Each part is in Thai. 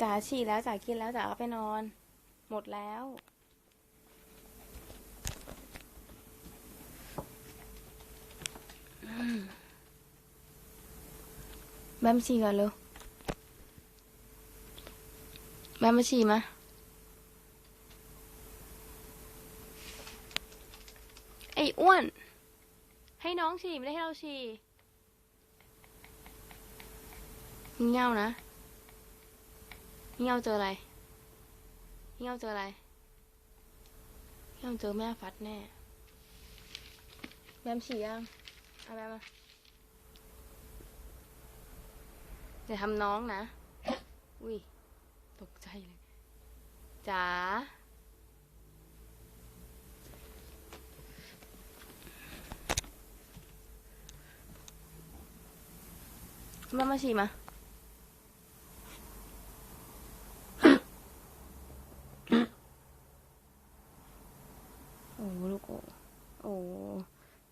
จ๋าฉี่แล้วจ๋ากินแล้วจ๋าเอาไปนอน หมดแล้วอืมแบมฉี่ก่อนเร็วแบมมาฉี่มาไอ้อ้วน ให้น้องฉี่ไม่ได้ให้เราฉี่เงี่เง่านะ เง่าเจออะไรงี่เงาเจออะไรงี่เงาเจอแม่ฟัดแน่ แบมฉี่ยังเอาแบมมาอย่าทำน้องนะ อุ้ย ตกใจเลย จ๋า มามาฉี่มา โอ้ลูกโอ้โอ้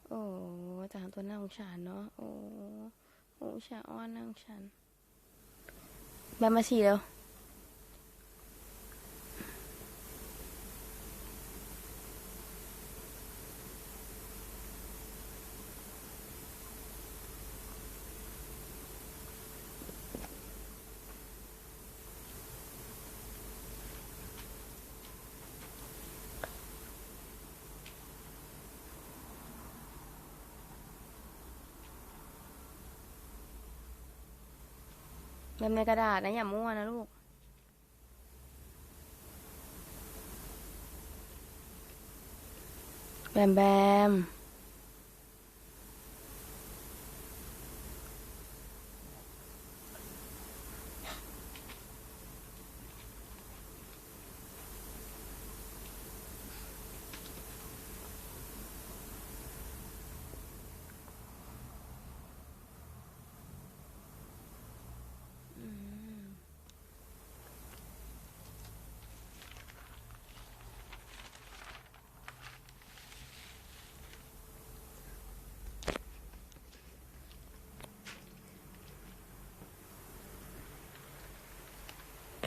โอ้จาง ตัวน่าสงสารเนาะโอ้โอ้ชาอ้อนน่าสงสารแบบมาฉี่แล้ว แบบในกระดาษนะอย่ามั่วนะลูก แบมแบม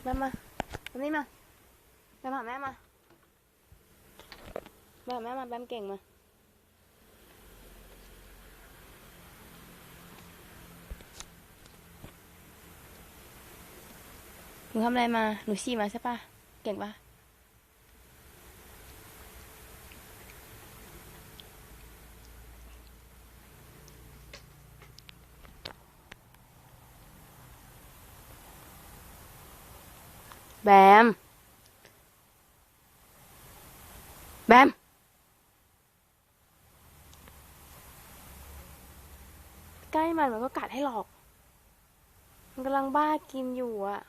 แม่มาแบมนี่มาแบมหาแม่มาแบมาแม่มาแบมเก่งมาหนูทำอะไรมา หนูชี้มาใช่ปะเก่งปะ แบม แบม ใกล้มันมันก็กัดให้หลอก มันกำลังบ้ากินอยู่อะ